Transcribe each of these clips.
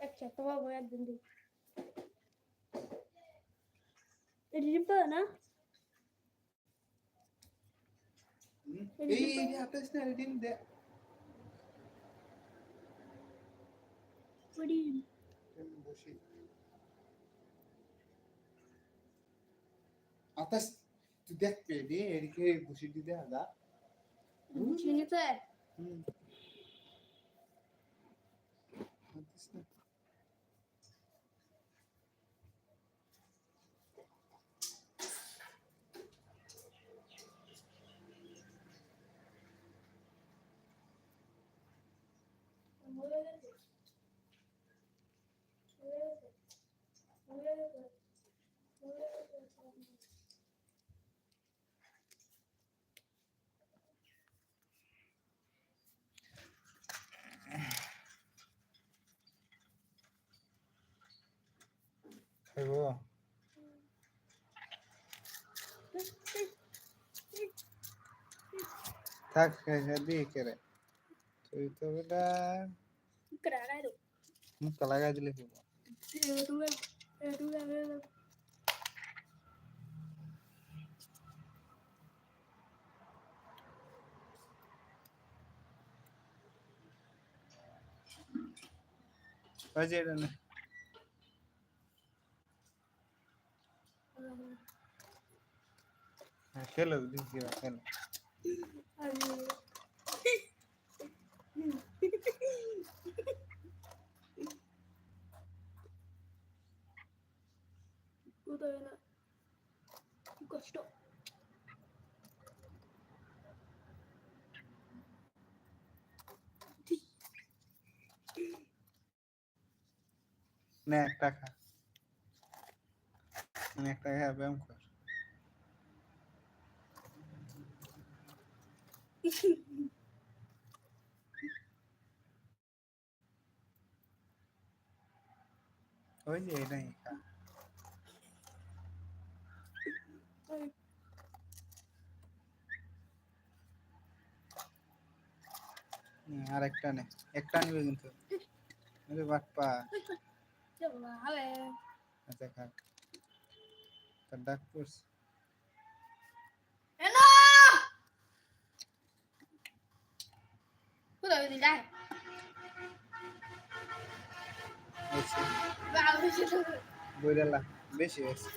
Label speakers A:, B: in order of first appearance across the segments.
A: Yapacaktım ama boya döndü. Elini bana.
B: İyi
A: iyi yapıyorsun elini de. Vurayım. Ateş tüketmedi. Erkeğe bu
B: şekilde
A: hala. Bu şekilde. খাইব থাক দিয়ে কেরে তুই তো বেটা
B: Claro.
A: মুখটা লাগাই দিলে হইব ওই যে এটা নে। হ্যাঁ, খেলো দিচ্ছি খেলো
B: কষ্ট
A: নে একটা খা নে একটা খা ব্যায়াম কর ওই যে এটাই খা নে, আর একটা নে একটা নিবে কিন্তু আরে বাপ্পা
B: হবে
A: আচ্ছা খা তার ডাক পড়ছে বইরালা বেশি। হয়েছে।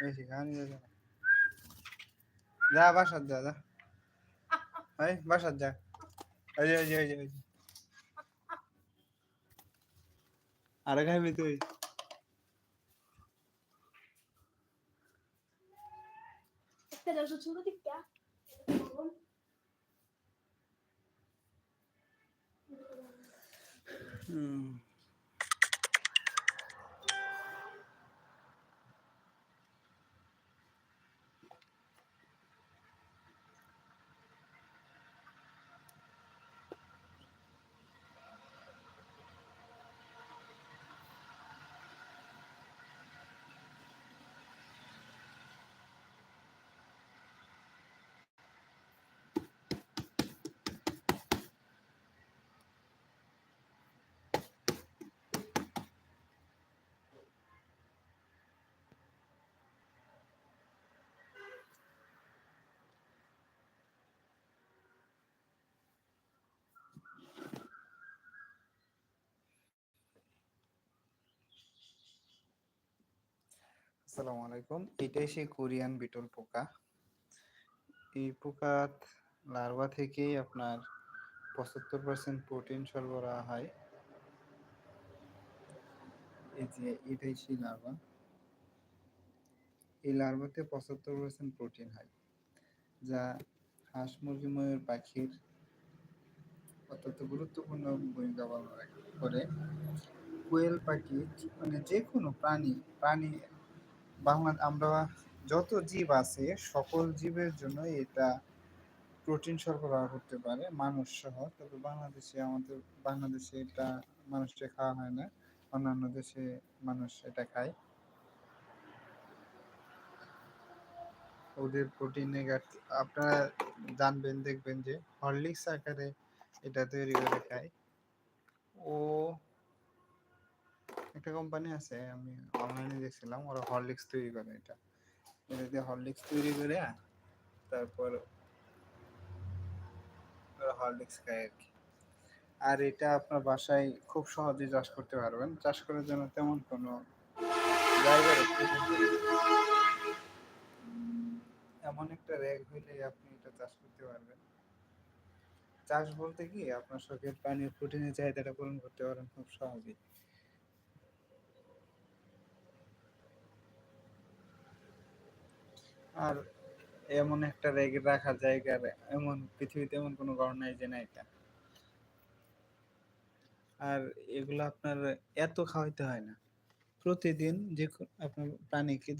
A: বেশি খাওয়ানি যাবে যা বাসার যা যা। এই বাসার যা। ওই যে ওই যে ওই যে। আরে খাইবি তুই?
B: একটা দশ ছোট দিকটা
A: আসসালামু আলাইকুম। এটাই সেই কোরিয়ান বিটল পোকা। এই পোকা লার্ভা থেকেই আপনার পঁচাত্তর পার্সেন্ট প্রোটিন সরবরাহ হয়। এই যে, এটাই সেই লার্ভা। এই লার্ভাতে পঁচাত্তর পার্সেন্ট প্রোটিন হয়, যা হাঁস, মুরগি, ময়ূর, পাখির অত্যন্ত গুরুত্বপূর্ণ ভূমিকা পালন করে। কোয়েল, পাখি মানে যে কোনো প্রাণী প্রাণী বাংলা আমরা যত জীব আছে, সকল জীবের জন্য এটা প্রোটিন সরবরাহ করতে পারে মানুষ সহ। তবে বাংলাদেশে আমাদের বাংলাদেশে এটা মানুষকে খাওয়া হয় না, অন্যান্য দেশে মানুষ এটা খায়। ওদের প্রোটিনের ঘাটতি আপনারা জানবেন, দেখবেন যে হরলিক্স আকারে এটা তৈরি করে খায়। ও একটা কোম্পানি আছে, আমি অনলাইনে দেখছিলাম, ওরা হরলিক্স তৈরি করে এটা। এটা দিয়ে হরলিক্স তৈরি করে, তারপর ওরা হরলিক্স খায় আর কি। আর এটা আপনার বাসায় খুব সহজে চাষ করতে পারবেন। চাষ করার জন্য তেমন কোনো নেই। এমন একটা র্যাক হইলে আপনি এটা চাষ করতে পারবেন। চাষ বলতে কি, আপনার শখের পানির প্রোটিনের চাহিদাটা পূরণ করতে পারেন খুব সহজেই। আর এমন একটা রেগে রাখার জায়গার এমন পৃথিবীতে এমন কোনো ঘর নাই যে না এটা। আর এগুলো আপনার এত খাওয়াইতে হয় না। প্রতিদিন যে আপনার প্রাণীকে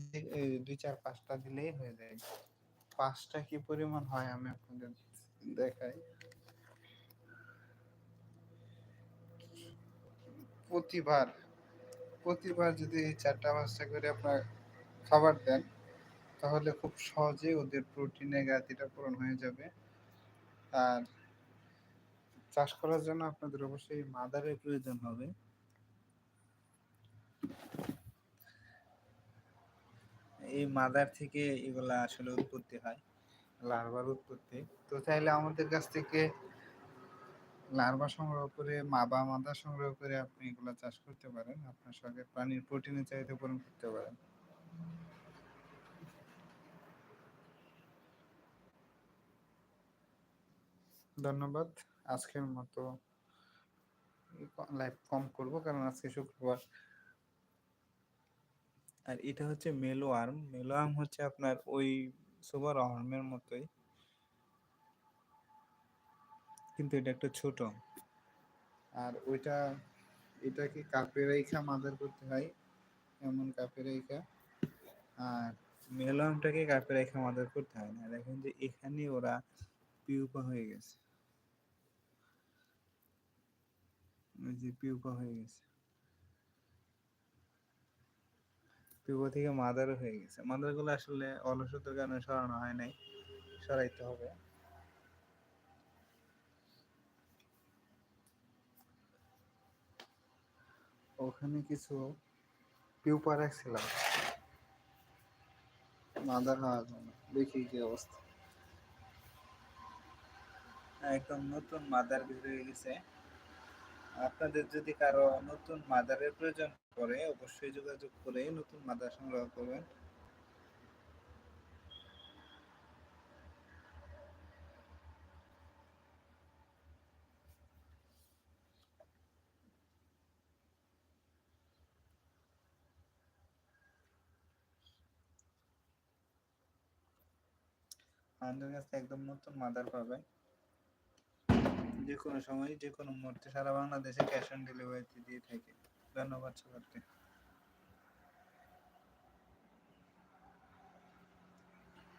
A: দুই চার পাঁচটা দিলেই হয়ে যায়। পাঁচটা কি পরিমাণ হয় আমি আপনাদের দেখাই। প্রতিবার প্রতিবার যদি চারটা পাঁচটা করে আপনার খাবার দেন তাহলে খুব সহজে ওদের প্রোটিনের ঘাটতিটা পূরণ হয়ে যাবে। আর চাষ করার জন্য আপনাদের অবশ্যই মাদারের প্রয়োজন হবে। এই মাদার থেকে এগুলা আসলে উৎপত্তি হয়, লার্ভার উৎপত্তি। তো চাইলে আমাদের কাছ থেকে লার্ভা সংগ্রহ করে মা বা মাদা সংগ্রহ করে আপনি এগুলা চাষ করতে পারেন। আপনার শখের প্রাণীর প্রোটিনের চাহিদা পূরণ করতে পারেন। ধন্যবাদ। আজকের মতো লাইভ কম করব কারণ আজকে শুক্রবার। আর এটা হচ্ছে মেলো আর্ম মেলো আর্ম হচ্ছে আপনার ওই সুপার আর্মের মতোই। কিন্তু এটা একটু ছোট। আর ওইটা, এটাকে কাপে রেখা মাদার করতে হয়। এমন কাপে রেখা। আর মেলো আর্মটাকে কাপে রেখা মাদার করতে হয় না। দেখেন যে এখানে ওরা পিউপা হয়ে গেছে। ওই যে পিউপা হয়ে গেছে। পিউপা থেকে মাদারও হয়ে গেছে। মাদারগুলো আসলে অলসতার কারণে সরানো হয় নাই, সরাইতে হবে। ওখানে কিছু পিউপা রাখছিলাম। মাদার হওয়ার জন্য। দেখি কি অবস্থা। একদম নতুন মাদার বের হয়ে গেছে। আপনাদের যদি কারও নতুন মাদারের প্রয়োজন পড়ে, অবশ্যই যোগাযোগ করে নতুন মাদার সংগ্রহ করবেন। আমাদের কাছে একদম নতুন মাদার পাবেন। যে কোনো সময় যে কোনো মুহূর্তে সারা বাংলাদেশে ক্যাশ অন ডেলিভারিতে দিয়ে থাকে। ধন্যবাদ সবাইকে।